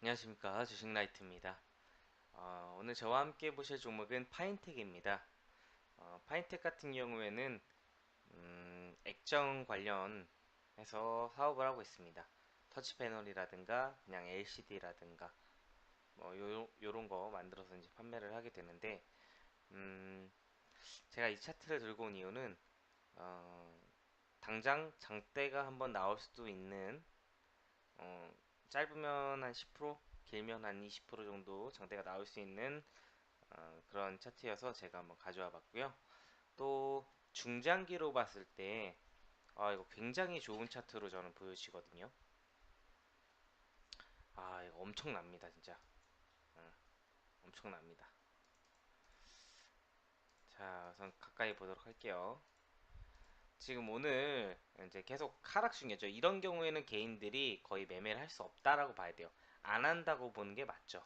안녕하십니까. 주식라이트입니다. 어, 오늘 저와 함께 보실 종목은 파인텍입니다. 어, 파인텍 같은 경우에는 음, 액정 관련해서 사업을 하고 있습니다. 터치 패널이라든가 그냥 LCD라든가 뭐 요, 요런 거 만들어서 이제 판매를 하게 되는데 음, 제가 이 차트를 들고 온 이유는 어, 당장 장대가 한번 나올 수도 있는 어, 짧으면 한 10%, 길면 한 20% 정도 장대가 나올 수 있는 어, 그런 차트여서 제가 한번 가져와 봤고요. 또 중장기로 봤을 때 아, 이거 굉장히 좋은 차트로 저는 보여지거든요. 아, 이거 엄청납니다, 진짜. 어, 엄청납니다. 자, 우선 가까이 보도록 할게요. 지금 오늘 이제 계속 하락 중이죠. 이런 경우에는 개인들이 거의 매매를 할 수 없다라고 봐야 돼요. 안 한다고 보는 게 맞죠.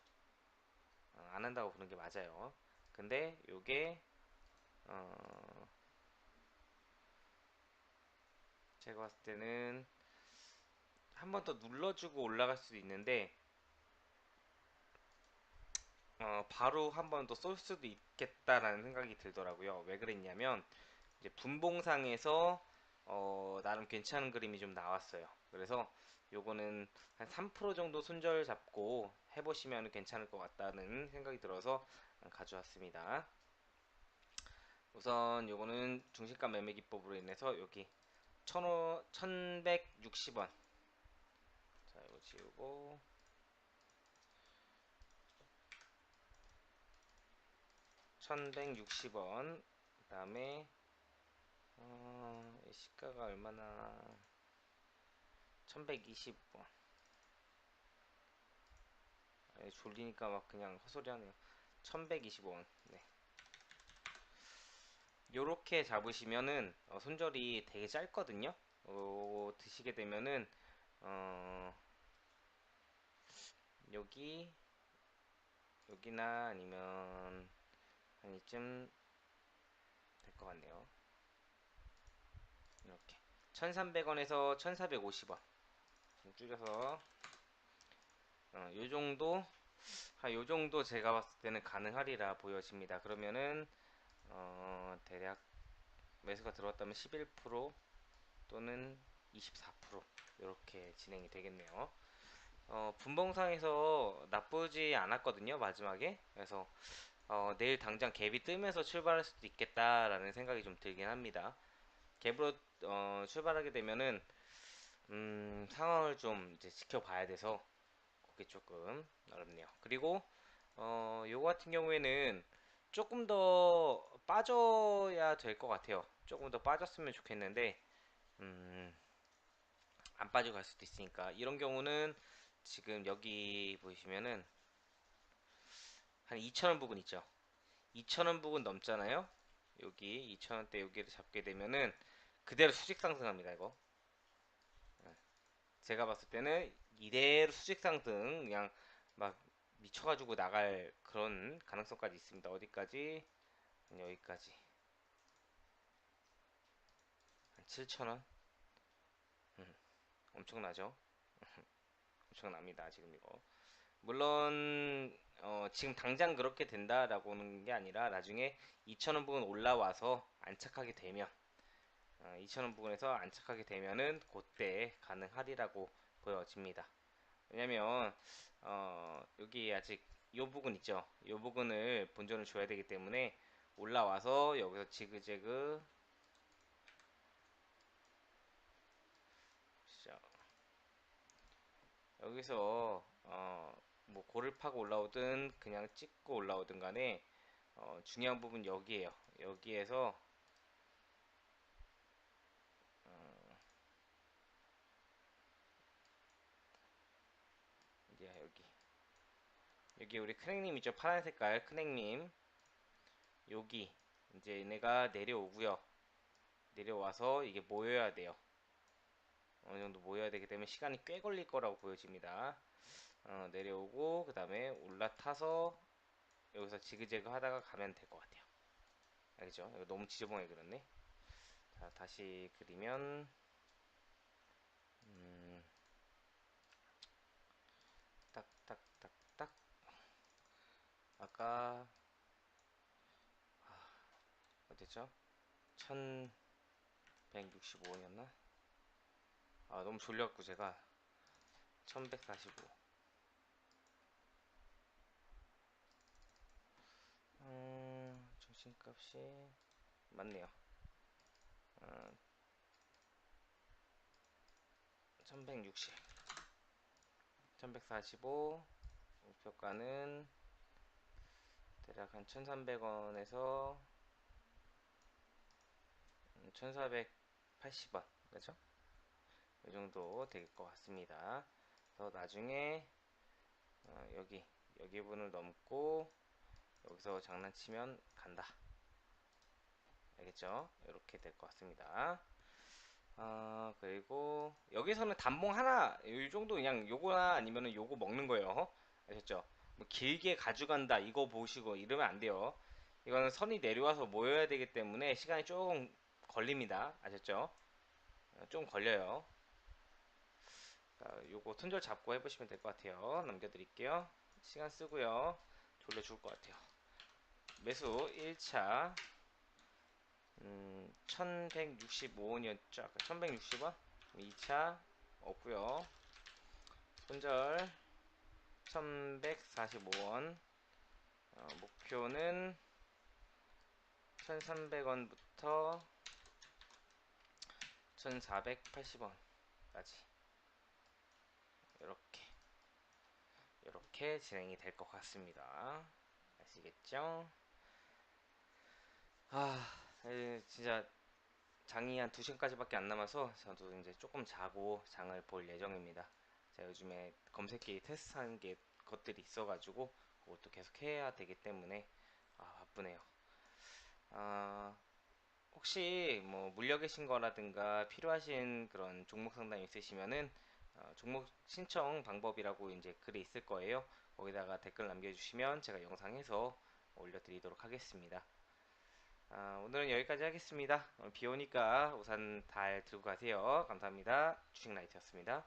어, 안 한다고 보는 게 맞아요. 근데 요게 어 제가 봤을 때는 한 번 더 눌러주고 올라갈 수도 있는데 어 바로 한 번 더 쏠 수도 있겠다라는 생각이 들더라고요. 왜 그랬냐면 이제 분봉상에서 어, 나름 괜찮은 그림이 좀 나왔어요. 그래서 요거는 한 3% 정도 손절 잡고 해보시면 괜찮을 것 같다는 생각이 들어서 가져왔습니다. 우선 요거는 중심가 매매 기법으로 인해서 여기 1160원 자 이거 지우고 천백육십 원그 다음에 어, 시가가 얼마나? 1120원. 아, 졸리니까 막 그냥 헛소리 하네요. 1120원. 네. 요렇게 잡으시면은 어, 손절이 되게 짧거든요? 어, 드시게 되면은 어, 여기 여기나 아니면 한 이쯤 될 것 같네요 1300원에서 1450원. 줄여서. 어, 요 정도 한 요 정도 제가 봤을 때는 가능하리라 보여집니다. 그러면은 어, 대략 매수가 들어왔다면 11% 또는 24% 이렇게 진행이 되겠네요. 어, 분봉상에서 나쁘지 않았거든요 마지막에. 그래서 어, 내일 당장 갭이 뜨면서 출발할 수도 있겠다라는 생각이 좀 들긴 합니다 갭으로 어, 출발하게 되면은 음, 상황을 좀 이제 지켜봐야 돼서 그게 조금 어렵네요. 그리고 어, 요거 같은 경우에는 조금 더 빠져야 될 것 같아요. 조금 더 빠졌으면 좋겠는데 음, 안 빠져 갈 수도 있으니까 이런 경우는 지금 여기 보시면은 한 2,000원 부근 있죠. 2,000원 부근 넘잖아요. 여기 2,000원대 여기를 잡게 되면은 그대로 수직 상승합니다 이거. 예. 제가 봤을 때는 이대로 수직 상승 그냥 막 미쳐가지고 나갈 그런 가능성까지 있습니다. 어디까지? 여기까지. 한 7,000원? 음, 엄청나죠? 엄청납니다 지금 이거. 물론 어, 지금 당장 그렇게 된다라고는 게 아니라 나중에 2,000원 부분 올라와서 안착하게 되면 어, 2,000원 부분에서 안착하게 되면은 그때 가능하리라고 보여집니다. 왜냐면 어, 여기 아직 이 부분 있죠. 이 부분을 본전을 줘야 되기 때문에 올라와서 여기서 지그재그 여기서 어, 뭐 고를 파고 올라오든 그냥 찍고 올라오든 간에 어, 중요한 부분 여기에요. 여기에서 어, 이제 여기 여기 우리 크랙님 있죠? 파란 색깔 크랙님. 여기 이제 얘네가 내려오고요. 내려와서 이게 모여야 돼요. 어느 정도 모여야 되기 때문에 시간이 꽤 걸릴 거라고 보여집니다. 어, 내려오고 그 다음에 올라타서 여기서 지그재그 하다가 가면 될 것 같아요. 알겠죠? 이거 너무 지저분하게 그렸네. 자 다시 그리면 가 어땠죠? 1165원이었나? 아 너무 졸려갖고 제가 1145 음, 정신값이 맞네요 음, 1160 1145 목표가는 대략 한 1300원에서 1480원 그죠? 이 정도 될 것 같습니다. 그래서 나중에 어, 여기 여기 분을 넘고 여기서 장난치면 간다. 알겠죠? 이렇게 될 것 같습니다. 아 그리고 여기서는 단봉 하나 이 정도 그냥 요거나 아니면은 요거 먹는 거예요. 아셨죠? 뭐 길게 가져간다 이거 보시고 이러면 안 돼요. 이거는 선이 내려와서 모여야 되기 때문에 시간이 조금 걸립니다. 아셨죠? 어, 좀 걸려요. 자, 요거 톤절 잡고 해보시면 될 것 같아요. 남겨드릴게요. 시간 쓰고요. 돌려 죽을 것 같아요. 매수 1차 음, 1165원이었죠. 1160원 2차 없고요. 손절 1145원 어, 목표는 1300원부터 1480원까지 이렇게 이렇게 진행이 될 것 같습니다. 아시겠죠? 아, 에, 진짜 장이 한 2시간까지밖에 안 남아서 저도 이제 조금 자고 장을 볼 예정입니다. 제가 요즘에 검색기 테스트하는 게 것들이 있어가지고 그것도 계속 해야 되기 때문에 아, 바쁘네요. 아, 혹시 뭐 물려 계신 거라든가 필요하신 그런 종목 상담 있으시면은 어, 종목 신청 방법이라고 이제 글이 있을 거예요. 거기다가 댓글 남겨주시면 제가 영상에서 올려드리도록 하겠습니다. 아, 오늘은 여기까지 하겠습니다. 비 오니까 우산 잘 들고 가세요. 감사합니다. 주식라이트였습니다.